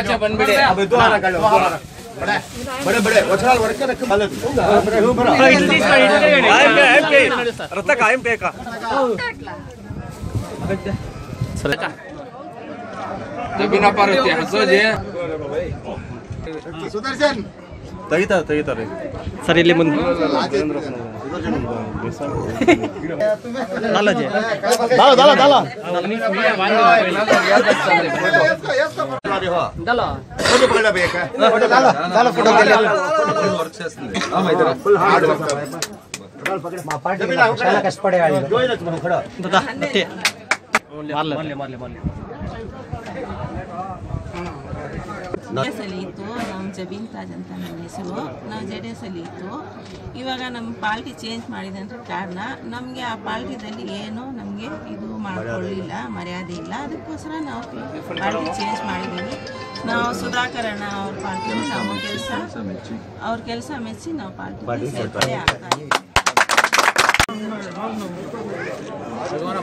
ಆಚೆ ಬಂದ್ಬಿಡಿ ಬಡ ಬಡ ವಚನ ವರ್ಕ ರಕ್ಕ ಬಲದು ಐ ಪೇ ಐ ಪೇ ರತ್ತ ಕಾಯಂ ಪೇ ಕಾ ಸರಿ ಜಬಿನ ಪಾರ್ವತಿ ಹಸೋಜೆ ಸುದರ್ಶನ್ ತೆಗಿತಾರೆ ತೆಗಿತಾರೆ ಸರ್ ಇಲ್ಲಿ ಮುಂದೆ डालो डालो डालो डालो ఫోటో మా పార్టీ చాలా కష్టపడేవాళ్ళు మార్లే మార్లే మార్లే ಜೆ ಅಲ್ಲಿ ಇತ್ತು ನಮ್ಮ ಜಬೀನ್ ತಾಜ್ ಅಂತ ನನ್ನ ಹೆಸರು. ನಾವು ಜೆ ಡಿ ಎಸ್ ಅಲ್ಲಿ ಇತ್ತು. ಇವಾಗ ನಮ್ಮ ಪಾರ್ಟಿ ಚೇಂಜ್ ಮಾಡಿದೆ ಮಾಡಿದಂತ ಕಾರಣ ನಮಗೆ ಆ ಪಾರ್ಟಿದಲ್ಲಿ ಏನು ನಮಗೆ ಇದು ಮಾಡ್ಕೊಳ್ಳಿಲ್ಲ ಮರ್ಯಾದೆ ಇಲ್ಲ. ಅದಕ್ಕೋಸ್ಕರ ನಾವು ಪಾರ್ಟಿ ಚೇಂಜ್ ಮಾಡಿದ್ದೀವಿ ನಾವು ಸುಧಾಕರಣ ಅವ್ರ ಪಾರ್ಟಿ ನಾವು ಕೆಲಸ ಅವ್ರ ಕೆಲಸ ಮೆಚ್ಚಿ ನಾವು ಪಾರ್ಟಿ ಸೇರ್ಪಡೆ ಆಗ್ತಾ ಇದ್ದೀವಿ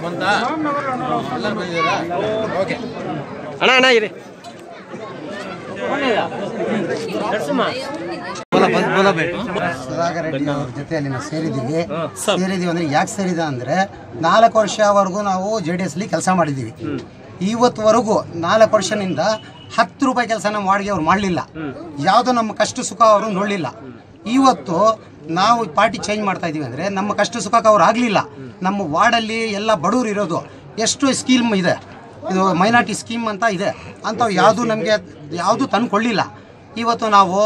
ಬಂತಾ? ಎಲ್ಲರೂ ಬಂದಿದ್ದೀರಾ? ಓಕೆ. ಅಣ್ಣ ಅಣ್ಣ ಇರಿ. ಸುಧಾಕರ್ ಅವ್ರ ಜೊತೆಯಲ್ಲಿ ನಾವು ಸೇರಿದ್ದೀವಿ. ಸೇರಿದ್ದೀವಿ ಅಂದ್ರೆ ಯಾಕೆ ಸೇರಿದ ಅಂದ್ರೆ ನಾಲ್ಕು ವರ್ಷವರೆಗೂ ನಾವು ಜೆ ಡಿ ಎಸ್ ಅಲ್ಲಿ ಕೆಲಸ ಮಾಡಿದ್ದೀವಿ. ಇವತ್ತುವರೆಗೂ ನಾಲ್ಕು ವರ್ಷದಿಂದ ಹತ್ತು ರೂಪಾಯಿ ಕೆಲಸ ನಮ್ಮ ವಾರ್ಡ್ಗೆ ಅವ್ರು ಮಾಡಲಿಲ್ಲ. ಯಾವುದೋ ನಮ್ಮ ಕಷ್ಟ ಸುಖ ಅವರು ನೋಡಲಿಲ್ಲ. ಇವತ್ತು ನಾವು ಪಾರ್ಟಿ ಚೇಂಜ್ ಮಾಡ್ತಾ ಇದೀವಿ ಅಂದ್ರೆ ನಮ್ಮ ಕಷ್ಟ ಸುಖಕ್ಕೆ ಅವ್ರು ಆಗಲಿಲ್ಲ. ನಮ್ಮ ವಾರ್ಡಲ್ಲಿ ಎಲ್ಲ ಬಡವರು ಇರೋದು. ಎಷ್ಟು ಸ್ಕೀಮ್ ಇದೆ. ಇದು ಮೈನಾರಿಟಿ ಸ್ಕೀಮ್ ಅಂತ ಇದೆ. ಅಂಥವು ಯಾವುದು ನಮಗೆ ಯಾವುದು ತಂದುಕೊಳ್ಳಿಲ್ಲ. ಇವತ್ತು ನಾವು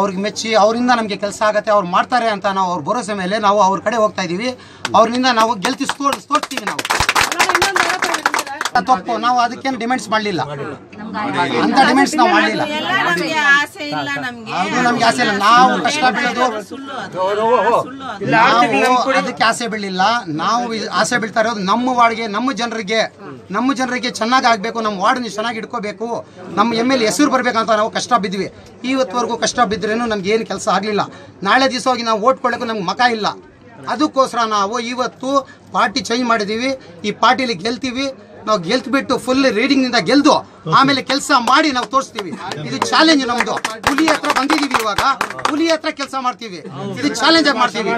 ಅವ್ರಿಗೆ ಮೆಚ್ಚಿ, ಅವರಿಂದ ನಮಗೆ ಕೆಲಸ ಆಗುತ್ತೆ, ಅವ್ರು ಮಾಡ್ತಾರೆ ಅಂತ ನಾವು ಅವ್ರ ಭರೋಸೆ ಮೇಲೆ ನಾವು ಅವ್ರ ಕಡೆ ಹೋಗ್ತಾ ಇದ್ದೀವಿ ಅವ್ರಿಂದ ನಾವು ಗೆಲ್ತಿ ತೋರಿಸ್ತೀವಿ ನಾವು. ತಪ್ಪು. ನಾವು ಅದಕ್ಕೇನು ಡಿಮ್ಯಾಂಡ್ಸ್ ಮಾಡಲಿಲ್ಲ. ಅಂತ ಡಿಮ್ಯಾಂಡ್ಸ್ ನಾವು ಮಾಡಲಿಲ್ಲ. ಎಲ್ಲ ನಮಗೆ ಆಸೆ ಇಲ್ಲ ನಮಗೆ. ಅದು ನಮ್ಗೆ ಆಸೆ ಇಲ್ಲ. ನಾವು ಕಷ್ಟ ಬೀಳೋದು ನಾವು ಅದಕ್ಕೆ ಆಸೆ ಬೀಳಿಲ್ಲ ನಾವು ಆಸೆ ಬೀಳ್ತಾ ಇರೋದು ನಮ್ಮ ವಾರ್ಡ್ಗೆ ನಮ್ಮ ಜನರಿಗೆ. ನಮ್ಮ ಜನರಿಗೆ ಚೆನ್ನಾಗಿ ಆಗಬೇಕು ನಮ್ಮ ವಾರ್ಡ್ನ ಚೆನ್ನಾಗಿ ಇಟ್ಕೋಬೇಕು ನಮ್ಮ ಎಂ ಎಲ್ ಹೆಸರು ಬರಬೇಕಂತ ನಾವು ಕಷ್ಟ ಬಿದ್ವಿ ಇವತ್ತವರೆಗೂ ಕಷ್ಟ ಬಿದ್ರೇನು ನಮ್ಗೆ ಏನು ಕೆಲಸ ಆಗಲಿಲ್ಲ. ನಾಳೆ ದಿವಸ ಹೋಗಿ ನಾವು ಓಟ್ ಕೊಡೋಕೆ ನಮ್ಗೆ ಮಕ ಇಲ್ಲ. ಅದಕ್ಕೋಸ್ಕರ ನಾವು ಇವತ್ತು ಪಾರ್ಟಿ ಚೇಂಜ್ ಮಾಡಿದ್ದೀವಿ ಈ ಪಾರ್ಟಿಲಿ ಗೆಲ್ತೀವಿ. ನಾವು ಗೆಲ್ತ್ಬಿಟ್ಟು ಫುಲ್ ರೀಡಿಂಗ್ನಿಂದ ಗೆಲ್ದು ಆಮೇಲೆ ಕೆಲಸ ಮಾಡಿ ನಾವು ತೋರಿಸ್ತೀವಿ. ಇದು ಚಾಲೆಂಜ್ ನಮ್ದು. ಹುಲಿ ಹತ್ರ ಬಂದಿದೀವಿ ಇವಾಗ. ಹುಲಿ ಹತ್ರ ಕೆಲಸ ಮಾಡ್ತೀವಿ. ಇದು ಚಾಲೆಂಜ್ ಆಗಿ ಮಾಡ್ತೀವಿ.